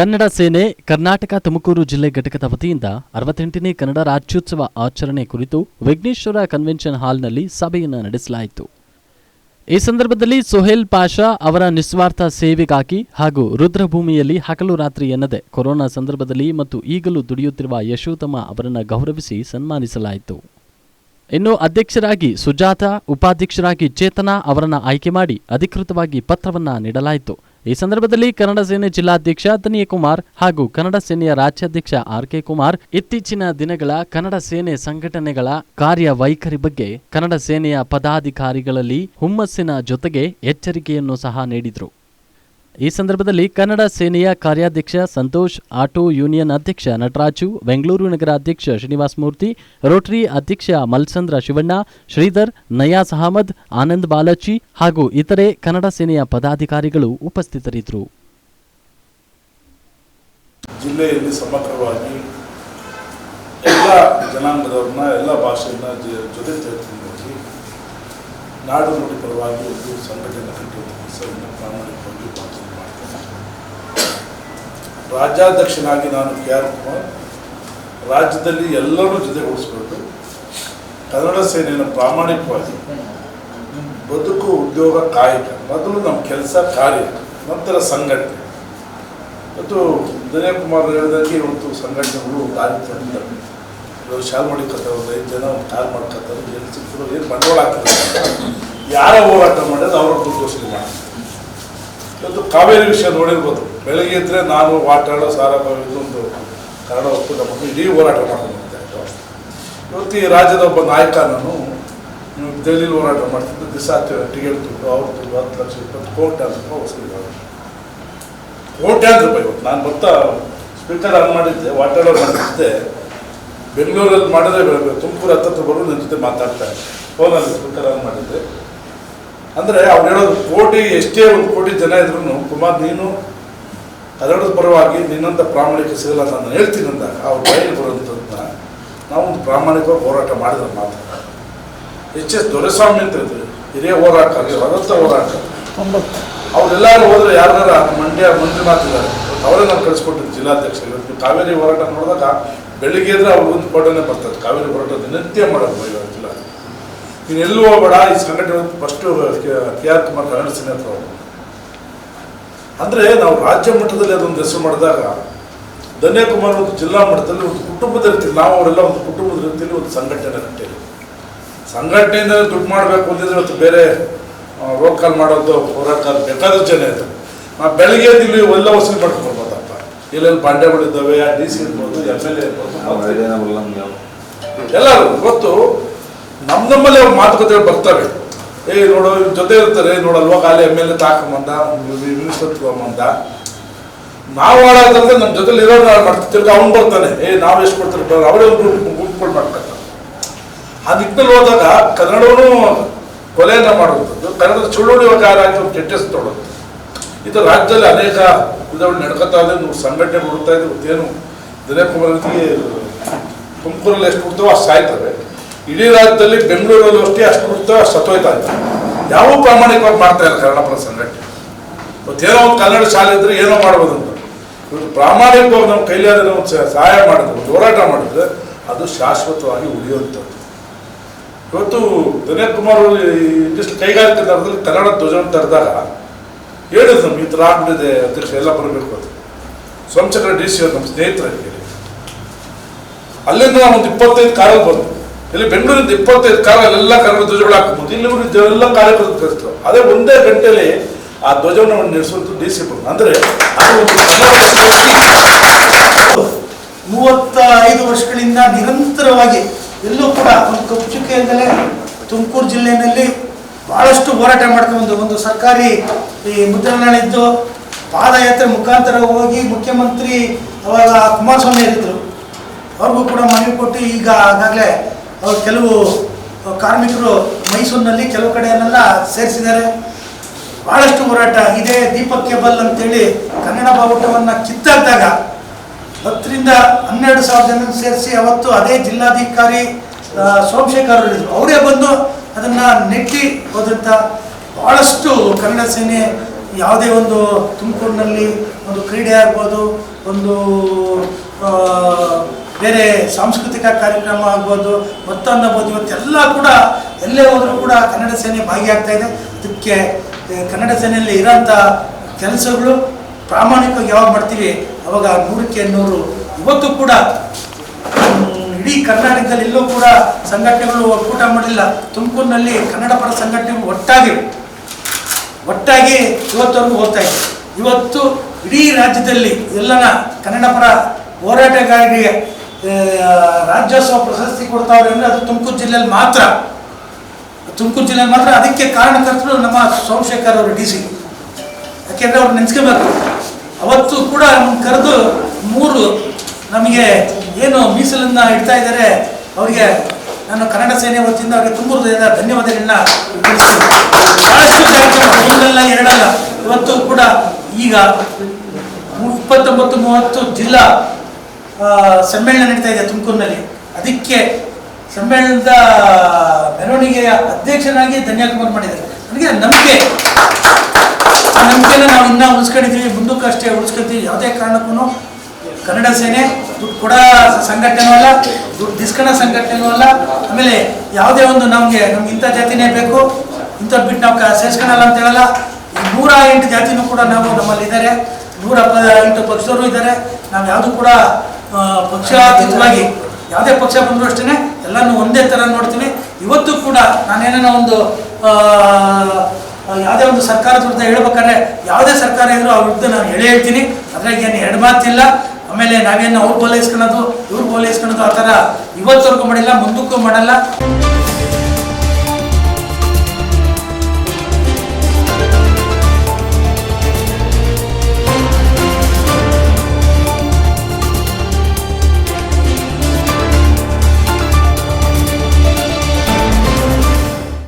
ಕನ್ನಡ ಸೇನೆ ಕರ್ನಾಟಕ ತುಮಕೂರು ಜಿಲ್ಲೆ ಘಟಕದ ವತಿಯಿಂದ ಅರವತ್ತೆಂಟನೇ ಕನ್ನಡ ರಾಜ್ಯೋತ್ಸವ ಆಚರಣೆ ಕುರಿತು ವಿಘ್ನೇಶ್ವರ ಕನ್ವೆನ್ಷನ್ ಹಾಲ್ನಲ್ಲಿ ಸಭೆಯನ್ನು ನಡೆಸಲಾಯಿತು. ಈ ಸಂದರ್ಭದಲ್ಲಿ ಸೊಹೇಲ್ ಪಾಷಾ ಅವರ ನಿಸ್ವಾರ್ಥ ಸೇವೆಗಾಗಿ ಹಾಗೂ ರುದ್ರಭೂಮಿಯಲ್ಲಿ ಹಗಲು ರಾತ್ರಿ ಎನ್ನದೆ ಕೊರೋನಾ ಸಂದರ್ಭದಲ್ಲಿ ಮತ್ತು ಈಗಲೂ ದುಡಿಯುತ್ತಿರುವ ಯಶೋತಮ್ಮ ಅವರನ್ನು ಗೌರವಿಸಿ ಸನ್ಮಾನಿಸಲಾಯಿತು. ಇನ್ನು ಅಧ್ಯಕ್ಷರಾಗಿ ಸುಜಾತ, ಉಪಾಧ್ಯಕ್ಷರಾಗಿ ಚೇತನಾ ಅವರನ್ನು ಆಯ್ಕೆ ಮಾಡಿ ಅಧಿಕೃತವಾಗಿ ಪತ್ರವನ್ನು ನೀಡಲಾಯಿತು. ಈ ಸಂದರ್ಭದಲ್ಲಿ ಕನ್ನಡ ಸೇನೆ ಜಿಲ್ಲಾಧ್ಯಕ್ಷ ತನಿಯ ಕುಮಾರ್ ಹಾಗೂ ಕನ್ನಡ ಸೇನೆಯ ರಾಜ್ಯಾಧ್ಯಕ್ಷ ಆರ್ ಕೆ ಕುಮಾರ್ ಇತ್ತೀಚಿನ ದಿನಗಳ ಕನ್ನಡ ಸೇನೆ ಸಂಘಟನೆಗಳ ಕಾರ್ಯವೈಖರಿ ಬಗ್ಗೆ ಕನ್ನಡ ಸೇನೆಯ ಪದಾಧಿಕಾರಿಗಳಲ್ಲಿ ಹುಮ್ಮಸ್ಸಿನ ಜೊತೆಗೆ ಎಚ್ಚರಿಕೆಯನ್ನು ಸಹ ನೀಡಿದರು. ಈ ಸಂದರ್ಭದಲ್ಲಿ ಕನ್ನಡ ಸೇನೆಯ ಕಾರ್ಯಾಧ್ಯಕ್ಷ ಸಂತೋಷ್, ಆಟೋ ಯೂನಿಯನ್ ಅಧ್ಯಕ್ಷ ನಟರಾಜು, ಬೆಂಗಳೂರು ನಗರ ಅಧ್ಯಕ್ಷ ಶ್ರೀನಿವಾಸ ಮೂರ್ತಿ, ರೋಟರಿ ಅಧ್ಯಕ್ಷ ಮಲ್ಸಂದ್ರ ಶಿವಣ್ಣ, ಶ್ರೀಧರ್, ನಯಾಸ್ ಅಹಮದ್, ಆನಂದ್ ಬಾಲಾಜಿ ಹಾಗೂ ಇತರೆ ಕನ್ನಡ ಸೇನೆಯ ಪದಾಧಿಕಾರಿಗಳು ಉಪಸ್ಥಿತರಿದ್ದರು. ಜಿಲ್ಲೆಯಲ್ಲಿ ಸಮಗ್ರವಾಗಿ ಎಲ್ಲ ಜನಾಂಗದವ್ರನ್ನ, ಎಲ್ಲ ಭಾಷೆಯನ್ನ ಜೊತೆ ನಾಡು ನುಡಿ ಪರವಾಗಿ ಒಂದು ಸಂಘಟನೆ ಕಟ್ಟುವಂಥ ಪ್ರಾಮಾಣಿಕವಾಗಿ ಭಾಷಣ ಮಾಡ್ತೇನೆ. ರಾಜ್ಯಾಧ್ಯಕ್ಷನಾಗಿ ನಾನು ಕೆ ಆರ್ ಕುಮಾರ್. ರಾಜ್ಯದಲ್ಲಿ ಎಲ್ಲರೂ ಜೊತೆಗೂಡಿಸ್ಬೇಕು. ಕನ್ನಡ ಸೇನೆಯನ್ನು ಪ್ರಾಮಾಣಿಕವಾಗಿ ಬದುಕು ಉದ್ಯೋಗ ಕಾಯಕ. ಮೊದಲು ನಮ್ಮ ಕೆಲಸ ಕಾರ್ಯ, ನಂತರ ಸಂಘಟನೆ. ಮತ್ತು ವಿನಯ್ ಕುಮಾರ್ ಹೇಳಿದಂಗೆ ಇವತ್ತು ಸಂಘಟನೆಗಳು ದಾರಿ ತಂದಿದ್ದಾರೆ ಶಾಲ್ ಮಾಡಿಕೊತಾರೆ ಒಂದು ಐದು ಜನ ಒಂದು ಕಾರ್ ಮಾಡ್ಕೊತಾರೆ ಏನು ಸಿಕ್ಕರು ಏನು ಬಂಡವಾಳ ಆಗ್ತದೆ ಯಾರೇ ಹೋರಾಟ ಮಾಡೋದು ಅವ್ರ ದುಡ್ಡು ಮಾಡಿ ಇವತ್ತು ಕಾವೇರಿ ವಿಷಯ ನೋಡಿರ್ಬೋದು. ಬೆಳಗ್ಗೆ ಇದ್ರೆ ನಾನು ವಾಟಾಡೋ ಸಾರ ಇದೊಂದು ಕನ್ನಡ ಒಕ್ಕೂಟ ಮಕ್ಕಳು ಇಡೀ ಹೋರಾಟ ಮಾಡ್ಕೊಂಡು ಅಂತ ಇದ್ದು ಇವತ್ತು ಈ ರಾಜ್ಯದ ಒಬ್ಬ ನಾಯಕ ನಾನು, ನೀವು ದೆಹಲಿಲಿ ಹೋರಾಟ ಮಾಡ್ತಿದ್ದು ದಿವಸ ಟಿಕೆಟ್ ದುಡ್ಡು, ಅವ್ರ ದುಡ್ಡು ಹತ್ತು ಲಕ್ಷ ಇಪ್ಪತ್ತು ಕೋಟಿ ಅಂತ ವಸೂಲಿ ಕೋಟ್ಯಾಂತರ ರೂಪಾಯಿ ಇವತ್ತು. ನಾನು ಬರ್ತಾ ಸ್ಪೀಕರ್ ಆನ್ ಮಾಡಿದ್ದೆ ವಾಟಾಡೋ ಮಾಡ್ತಿದ್ದೆ ಬೆಂಗಳೂರಲ್ಲಿ ಮಾಡಿದ್ರೆ ಬೆಳಗ್ಗೆ ತುಮಕೂರು ಹತ್ತತ್ರ ಬರೋದು ನನ್ನ ಜೊತೆ ಮಾತಾಡ್ತಾರೆ ಫೋನಲ್ಲಿ ಸ್ಪೀಕರ್ ಆನ್ ಮಾಡಿದ್ದೆ ಅಂದರೆ ಅವ್ರು ಹೇಳೋದು ಕೋಟಿ, ಎಷ್ಟೇ ಒಂದು ಕೋಟಿ ಜನ ಇದ್ರು ಕುಮಾರ್ ನೀನು ಅದರದ್ದು ಪರವಾಗಿ ನಿನ್ನಂಥ ಪ್ರಾಮಾಣಿಕ ಸಿಗಲ್ಲ ಅಂತ ನಾನು ಹೇಳ್ತೀನಿ ಅಂದಾಗ ಅವ್ರು ಬಯಲು ಬರುವಂಥದ್ದನ್ನ ನಾವು ಒಂದು ಪ್ರಾಮಾಣಿಕವಾಗಿ ಹೋರಾಟ ಮಾಡಿದ್ರೆ ಮಾತ್ರ. ಎಚ್ ಎಸ್ ದೊರೆಸ್ವಾಮಿ ಅಂತ ಇದ್ರು. ಹಿರಿಯ ಹೋರಾಟ ರಗತ್ತ ಹೋರಾಟ. ಅವರೆಲ್ಲರೂ ಹೋದ್ರೆ ಯಾರ್ಯಾರ ಮಂಡ್ಯ ಮಂಜುನಾಥ್ ಇದ್ದಾರೆ ಅವರೇ ನಾವು ಕಳಿಸ್ಕೊಟ್ಟಿದ್ದು ಜಿಲ್ಲಾಧ್ಯಕ್ಷ ಇವತ್ತು ಕಾವೇರಿ ಹೋರಾಟ ನೋಡಿದಾಗ ಬೆಳಿಗ್ಗೆ ಇದ್ರೆ ಅವ್ರು ಒಂದು ಫೋಟೋನೇ ಬರ್ತದೆ ಕಾವೇರಿ ಹೋರಾಟ ದಿನನಿತ್ಯ ಮಾಡೋದು ಇವತ್ತಿಲ್ಲ ನೀನು ಎಲ್ಲೂ ಹೋಗ್ಬೇಡ, ಈ ಸಂಘಟನೆ first K R Kumar Kannada ಅಂತ ಅವರು ಅಂದರೆ ನಾವು ರಾಜ್ಯ ಮಟ್ಟದಲ್ಲಿ ಅದೊಂದು ಹೆಸರು ಮಾಡಿದಾಗ, ಧನ್ಯಕುಮಾರ್ ಒಂದು ಜಿಲ್ಲಾ ಮಟ್ಟದಲ್ಲಿ ಒಂದು ಕುಟುಂಬದ ರೀತಿಯಲ್ಲಿ ನಾವು ಅವರೆಲ್ಲ ಒಂದು ಕುಟುಂಬದ ರೀತಿಯಲ್ಲಿ ಒಂದು ಸಂಘಟನೆ ಕಟ್ಟಿದ್ರು ಸಂಘಟನೆಯಿಂದ ದುಡ್ಡು ಮಾಡಬೇಕು ಅಂದಿದ್ರೆ ಇವತ್ತು ಬೇರೆ ರೋಕಾಲ್ ಕಾಲ್ ಮಾಡೋದು, ಹೋರಾಟ ಬೇಕಾದಷ್ಟು ಜನ ಇದ್ರು ನಾವು ಬೆಳಗ್ಗೆ ಇಲ್ಲಿ ಎಲ್ಲ ವಸೂಲಿ ಮಾಡ್ಕೊಂಡು ಬರ್ಬೋದಪ್ಪ ಇಲ್ಲೆಲ್ಲಿ ಬಾಂಡೆಗಳಿದ್ದಾವೆ ಡಿ ಸಿ ಇರ್ಬೋದು ಎಂ ಎಲ್ ಎ ಇರ್ಬೋದು ಎಲ್ಲರೂ ಇವತ್ತು ನಮ್ಮ ನಮ್ಮಲ್ಲಿ ಅವ್ರ ಮಾತುಕತೆ ಬರ್ತವೆ ಏ ನೋಡು ಇವ್ರ ಜೊತೆ ಇರ್ತಾರೆ ನೋಡಲ್ವಾ ಖಾಲಿ ಎಂ ಎಲ್ ಎ ತಾಕೊಂಬಂದ ಮಿನಿಸ್ಟರ್ ತಗೊಂಬಂದ. ನಾವು ಹಾಳಾದ್ರೆ ನಮ್ಮ ಜೊತೆಲಿ ಇರೋರು ಹಾಳು ಮಾಡ್ತೀವಿ ತಿರ್ಗಿ ಅವ್ನು ಬರ್ತಾನೆ. ಏ ನಾವು ಎಷ್ಟು ಕೊಡ್ತಾರೆ ಅವರೇ ಒಂದು ಗುಂಪು ಗುಂಪುಗಳು ಮಾಡ್ತಾರೆ ಆ ನಿಟ್ಟಿನಲ್ಲಿ ಹೋದಾಗ ಕನ್ನಡವೂ ಕೊಲೆಯನ್ನ ಮಾಡುವಂಥದ್ದು. ಕನ್ನಡದ ಚಳುವಳಿ ಯಾರಾಗಿ ಒಂದು ಕೆಟ್ಟ ಹೆಸರು ಇದು ರಾಜ್ಯದಲ್ಲಿ ಅನೇಕ ವಿಧಗಳು ನಡ್ಕೊತಾ ಇದೆ, ನೂರು ಸಂಘಟನೆ ಹುಡುಕ್ತಾ ಇದೆ ಏನು ದಿನಕುಮಾರ್ ಕುಮಾರ್ ತುಮಕೂರಲ್ಲಿ ಎಷ್ಟು ಹುಡ್ತವೋ ಅಷ್ಟು ಸಾಯ್ತವೆ. ಇಡೀ ರಾಜ್ಯದಲ್ಲಿ ಬೆಂಗಳೂರಲ್ಲಿ ಅಷ್ಟೇ ಅಷ್ಟು ಹುಡ್ತವೆ ಅಷ್ಟು ಸತ್ತೋಯ್ತಾ ಇದೆ. ಯಾವ ಪ್ರಾಮಾಣಿಕವಾಗಿ ಮಾಡ್ತಾ ಇಲ್ಲ ಕನ್ನಡಪರ ಸಂಘಟನೆ? ಮತ್ತೇನೋ ಒಂದು ಕನ್ನಡ ಶಾಲೆ ಇದ್ರೆ ಏನೋ ಮಾಡ್ಬೋದು ಅಂತ. ಇವತ್ತು ಪ್ರಾಮಾಣಿಕವಾಗಿ ನಮ್ಮ ಕೈಲಾದ ಒಂದು ಸಹಾಯ ಮಾಡಿದ್ರು ಹೋರಾಟ ಮಾಡಿದ್ರೆ ಅದು ಶಾಶ್ವತವಾಗಿ ಉಳಿಯುವಂಥದ್ದು. ಇವತ್ತು ದಿನೇಶ್ ಕುಮಾರ್ ಇಂಡಸ್ಟ್ರಿ ಕೈಗಾರಿಕೆ ದರದಲ್ಲಿ ಕನ್ನಡ ಧ್ವಜವನ್ನು ತರೆದಾಗ ಹೇಳಿದ್ರು ನಮ್ಗೆ ಈ ಥರ ಆಗ್ಬಿಟ್ಟಿದೆ ಅಧ್ಯಕ್ಷ ಎಲ್ಲ ಬರಬೇಕು ಅಂತ. ಸೋಮಚಂದ್ರ ಡಿ ಸಿ ಅವರು ನಮ್ಮ ಸ್ನೇಹಿತರಿಗೆ ಅಲ್ಲಿಂದ ನಾವು ಒಂದು ಇಪ್ಪತ್ತೈದು ಕಾರಲ್ಲಿ ಬಂದು ಇಲ್ಲಿ ಬೆಂಗಳೂರಿಂದ ಇಪ್ಪತ್ತೈದು ಕಾರಲ್ಲೆಲ್ಲ ಕನ್ನಡ ಧ್ವಜಗಳು ಹಾಕ್ಬೋದು ಇಲ್ಲಿ ಎಲ್ಲ ಕಾರ್ಯಕರ್ತರು ಕರೆಸ್ತಾರೆ ಅದೇ ಒಂದೇ ಗಂಟೆಯಲ್ಲಿ ಆ ಧ್ವಜವನ್ನು ನಡೆಸುವಂಥ ಡಿ ಸಿ ಬಂದು ಅಂದರೆ ಅದು ಮೂವತ್ತ ಐದು ವರ್ಷಗಳಿಂದ ನಿರಂತರವಾಗಿ ಎಲ್ಲೂ ಕೂಡ ಒಂದು ಕಪ್ಪು ಚುಕ್ಕೆಯಿಂದಲೇ ತುಮಕೂರು ಜಿಲ್ಲೆಯಲ್ಲಿ ಬಹಳಷ್ಟು ಹೋರಾಟ ಮಾಡ್ಕೊಂಡು ಒಂದು ಒಂದು ಸರ್ಕಾರಿ ಈ ಮುದ್ರಣಾಳಿದ್ದು ಪಾದಯಾತ್ರೆ ಮುಖಾಂತರ ಹೋಗಿ ಮುಖ್ಯಮಂತ್ರಿ ಅವಾಗ ಕುಮಾರಸ್ವಾಮಿ ಇರಿದ್ರು ಅವ್ರಿಗೂ ಕೂಡ ಮನವಿ ಕೊಟ್ಟು ಈಗ ಆಗಾಗಲೇ ಅವ್ರು ಕೆಲವು ಕಾರ್ಮಿಕರು ಮೈಸೂರಿನಲ್ಲಿ ಕೆಲವು ಕಡೆಯನ್ನೆಲ್ಲ ಸೇರಿಸಿದ್ದಾರೆ. ಬಹಳಷ್ಟು ಹೋರಾಟ ಇದೇ. ದೀಪಕ್ಕೆ ಬಲ್ ಅಂತೇಳಿ ಕನ್ನಡ ಬಾವುಟವನ್ನು ಕಿತ್ತಾದಾಗ ಹತ್ತರಿಂದ ಹನ್ನೆರಡು ಸಾವಿರ ಜನ ಸೇರಿಸಿ ಅವತ್ತು ಅದೇ ಜಿಲ್ಲಾಧಿಕಾರಿ ಸೋಮಶೇಖರ್ ಅವರೇ ಬಂದು ಅದನ್ನು ನೆಟ್ಟಿ ಹೋದಂಥ ಭಾಳಷ್ಟು ಕನ್ನಡ ಸೇನೆ ಯಾವುದೇ ಒಂದು ತುಮಕೂರಿನಲ್ಲಿ ಒಂದು ಕ್ರೀಡೆ ಆಗ್ಬೋದು, ಒಂದು ಬೇರೆ ಸಾಂಸ್ಕೃತಿಕ ಕಾರ್ಯಕ್ರಮ ಆಗ್ಬೋದು, ಮತ್ತೊಂದು ಆಗ್ಬೋದು, ಇವತ್ತೆಲ್ಲ ಕೂಡ ಎಲ್ಲೇ ಹೋದರೂ ಕೂಡ ಕನ್ನಡ ಸೇನೆ ಭಾಗಿಯಾಗ್ತಾ ಇದೆ. ಅದಕ್ಕೆ ಕನ್ನಡ ಸೇನೆಯಲ್ಲಿ ಇರೋಂಥ ಕೆಲಸಗಳು ಪ್ರಾಮಾಣಿಕವಾಗಿ ಯಾವಾಗ ಮಾಡ್ತೀವಿ, ಅವಾಗ ನೂರಕ್ಕೆ ನೂರು. ಇವತ್ತು ಕೂಡ ಕರ್ನಾಟಕದಲ್ಲಿ ಎಲ್ಲೂ ಕೂಡ ಸಂಘಟನೆಗಳು ಒಕ್ಕೂಟ ಮಾಡಲಿಲ್ಲ ತುಮಕೂರಿನಲ್ಲಿ ಕನ್ನಡ ಪರ ಸಂಘಟನೆಗಳು ಒಟ್ಟಾಗಿ ಒಟ್ಟಾಗಿ ಇವತ್ತವರೆಗೂ ಹೋಗ್ತಾ ಇದೆ. ಇವತ್ತು ಇಡೀ ರಾಜ್ಯದಲ್ಲಿ ಎಲ್ಲನ ಕನ್ನಡ ಪರ ಹೋರಾಟಗಾರರಿಗೆ ರಾಜ್ಯೋತ್ಸವ ಪ್ರಶಸ್ತಿ ಕೊಡ್ತಾವ್ರೆ ಅಂದರೆ ಅದು ತುಮಕೂರು ಜಿಲ್ಲೆಯಲ್ಲಿ ಮಾತ್ರ. ತುಮಕೂರು ಜಿಲ್ಲೆಯಲ್ಲಿ ಮಾತ್ರ ಅದಕ್ಕೆ ಕಾರಣಕರ್ತರು ನಮ್ಮ ಸೋಮಶೇಖರ್ ಅವರು ಡಿ ಸಿ. ಯಾಕೆಂದರೆ ಅವ್ರು ನೆನೆಸ್ಕೋಬೇಕು. ಅವತ್ತು ಕೂಡ ಕರೆದು ಮೂರು ನಮಗೆ ಏನು ಮೀಸಲನ್ನು ಇಡ್ತಾ ಇದ್ದಾರೆ, ಅವರಿಗೆ ನಾನು ಕನ್ನಡ ಸೇನೆ ಹೊತ್ತಿಂದ ಅವರಿಗೆ ತುಂಬ ಹೃದಯದ ಧನ್ಯವಾದಗಳನ್ನ ತಿಳಿಸ್ತೀನಿ. ಬಹಳಷ್ಟು ಎರಡಲ್ಲ, ಇವತ್ತು ಕೂಡ ಈಗ ಇಪ್ಪತ್ತೊಂಬತ್ತು ಮೂವತ್ತು ಜಿಲ್ಲಾ ಸಮ್ಮೇಳನ ನಡೀತಾ ಇದೆ ತುಮಕೂರಿನಲ್ಲಿ. ಅದಕ್ಕೆ ಸಮ್ಮೇಳನದ ಮೆರವಣಿಗೆಯ ಅಧ್ಯಕ್ಷನಾಗಿ ಧನ್ಯಕುಮಾರ್ ಮಾಡಿದ್ದಾರೆ. ನನಗೆ ನಂಬಿಕೆ, ಆ ನಂಬಿಕೆನ ನಾವು ಇನ್ನೂ ಉಳಿಸ್ಕೊಂಡಿದ್ದೀವಿ ಮುಂದಕ್ಕಷ್ಟೇ ಉಳಿಸ್ಕೊತೀವಿ ಯಾವುದೇ ಕಾರಣಕ್ಕೂ ಕನ್ನಡ ಸೇನೆ ದುಡ್ಡು ಕೊಡ ಸಂಘಟನೆ ಅಲ್ಲ, ದುಡ್ಡು ದಿಸ್ಕಣ ಸಂಘಟನೆನೂ ಅಲ್ಲ. ಆಮೇಲೆ ಯಾವುದೇ ಒಂದು ನಮಗೆ, ನಮ್ಗೆ ಇಂಥ ಜಾತಿನೇ ಬೇಕು ಇಂಥ ಬಿಟ್ಟು ನಾವು ಸೇರಿಸ್ಕೊಳಲ್ಲ ಅಂತ ಹೇಳಲ್ಲ. ನೂರ ಎಂಟು ಜಾತಿನೂ ಕೂಡ ನಾವು ನಮ್ಮಲ್ಲಿ ಇದ್ದಾರೆ ನೂರ ಎಂಟು ಪಕ್ಷದವರು ಇದ್ದಾರೆ ನಾವು ಯಾವುದು ಕೂಡ ಪಕ್ಷಾತೀತವಾಗಿ ಯಾವುದೇ ಪಕ್ಷ ಬಂದರೂ ಅಷ್ಟೇ ಎಲ್ಲನೂ ಒಂದೇ ಥರ ನೋಡ್ತೀವಿ. ಇವತ್ತು ಕೂಡ ನಾನೇನೋ ಒಂದು ಯಾವುದೇ ಒಂದು ಸರ್ಕಾರದ ವಿರುದ್ಧ ಹೇಳ್ಬೇಕಾದ್ರೆ, ಯಾವುದೇ ಸರ್ಕಾರ ಇದ್ರೂ ಅವ್ರ ವಿರುದ್ಧ ನಾನು ಹೇಳೇ ಹೇಳ್ತೀನಿ. ಅದ್ರಾಗ ಏನು ಎರಡು ಮಾತಿಲ್ಲ. ಆಮೇಲೆ ನಾವೇನು ಅವ್ರು ಬೋಲೈಸ್ಕೊಳೋದು ಇವ್ರು ಬೋಲೈಸ್ಕೊಳೋದು ಆ ಥರ ಇವತ್ತವರೆಗೂ ಮಾಡಿಲ್ಲ ಮುಂದಕ್ಕೂ ಮಾಡಲ್ಲ.